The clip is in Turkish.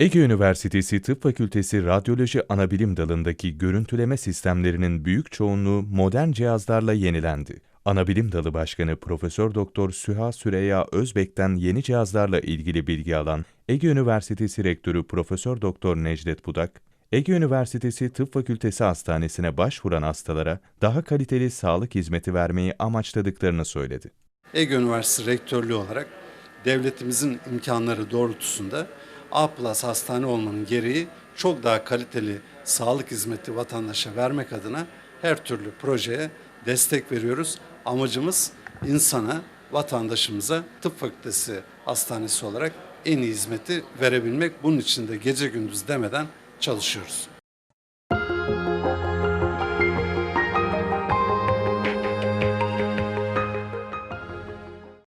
Ege Üniversitesi Tıp Fakültesi Radyoloji Anabilim Dalı'ndaki görüntüleme sistemlerinin büyük çoğunluğu modern cihazlarla yenilendi. Anabilim Dalı Başkanı Profesör Doktor Süha Süreyya Özbek'ten yeni cihazlarla ilgili bilgi alan Ege Üniversitesi Rektörü Profesör Doktor Necdet Budak, Ege Üniversitesi Tıp Fakültesi Hastanesi'ne başvuran hastalara daha kaliteli sağlık hizmeti vermeyi amaçladıklarını söyledi. Ege Üniversitesi Rektörlüğü olarak devletimizin imkanları doğrultusunda A plus hastane olmanın gereği çok daha kaliteli sağlık hizmeti vatandaşa vermek adına her türlü projeye destek veriyoruz. Amacımız insana, vatandaşımıza tıp fakültesi hastanesi olarak en iyi hizmeti verebilmek. Bunun için de gece gündüz demeden çalışıyoruz.